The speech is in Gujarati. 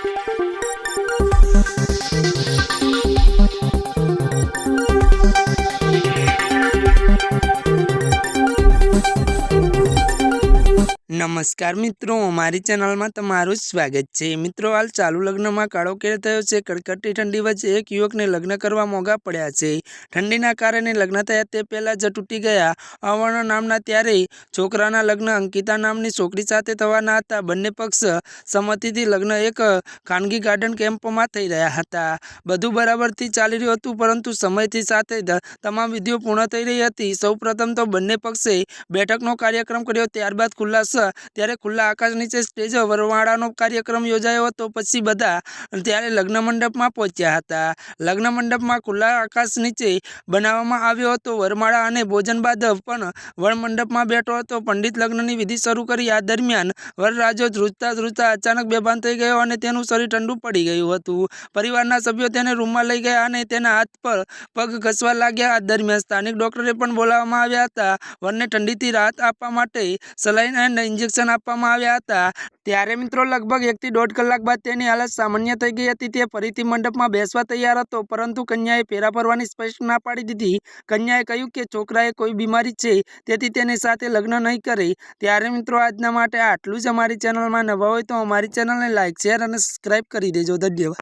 Thank you. નમસ્કાર મિત્રો, મારી ચેનલમાં તમારું સ્વાગત છે. મિત્રો, હાલ ચાલુ લગ્નમાં કાળો કેર થયો છે. કડકડતી ઠંડી વચ્ચે એક યુવકને લગ્ન કરવા મોંઘા પડ્યા છે. ઠંડીના કારણે લગ્ન થયા તે પહેલાં જ તૂટી ગયા. અવર્ણ નામના ત્યારે છોકરાના લગ્ન અંકિતા નામની છોકરી સાથે થવાના હતા. બંને પક્ષ સંમતિથી લગ્ન એક ખાનગી ગાર્ડન કેમ્પમાં થઈ રહ્યા હતા. બધું બરાબરથી ચાલી રહ્યું હતું, પરંતુ સમયથી સાથે તમામ વિધિઓ પૂર્ણ થઈ રહી હતી. સૌપ્રથમ તો બંને પક્ષે બેઠકનો કાર્યક્રમ કર્યો. ત્યારબાદ ખુલ્લાસ ત્યારે ખુલ્લા આકાશ નીચે સ્ટેજ વરમાળાનો કાર્યક્રમ યોજાયો હતો. પછી બધા ત્યારે લગ્ન મંડપમાં પહોંચ્યા હતા. લગ્ન મંડપમાં ખુલ્લા આકાશ નીચે બનાવવામાં આવ્યો હતો. વરમાળા અને ભોજન બાદ પણ વરમંડપમાં બેઠો હતો. પંડિત લગ્નની વિધિ શરૂ કરી. આ દરમિયાન વરરાજો ધ્રુજતા ધ્રુજતા અચાનક બેભાન થઈ ગયો અને તેનું શરીર ઠંડુ પડી ગયું હતું. પરિવારના સભ્યો તેને રૂમમાં લઈ ગયા અને તેના હાથ પર પગ ઘસવા લાગ્યા. આ દરમિયાન સ્થાનિક ડોક્ટરે પણ બોલાવવામાં આવ્યા હતા. વરને ઠંડીથી રાહત આપવા માટે સલાઈન એન્ડ ઇન્જેક્શન આપવામાં આવ્યા હતા. ત્યારે મિત્રો લગભગ એકથી દોઢ કલાક બાદ તેની હાલત સામાન્ય થઈ ગઈ હતી. તે ફરીથી મંડપમાં બેસવા તૈયાર હતો, પરંતુ કન્યાએ ફેરા ફરવાની સ્પષ્ટ ના પાડી દીધી. કન્યાએ કહ્યું કે, છોકરાએ કોઈ બીમારી છે, તેથી તેની સાથે લગ્ન નહીં કરે. ત્યારે મિત્રો આજના માટે આટલું જ અમારી ચેનલમાં નવા હોય તો અમારી ચેનલને લાઇક શેર અને સબસ્ક્રાઈબ કરી દેજો. ધન્યવાદ.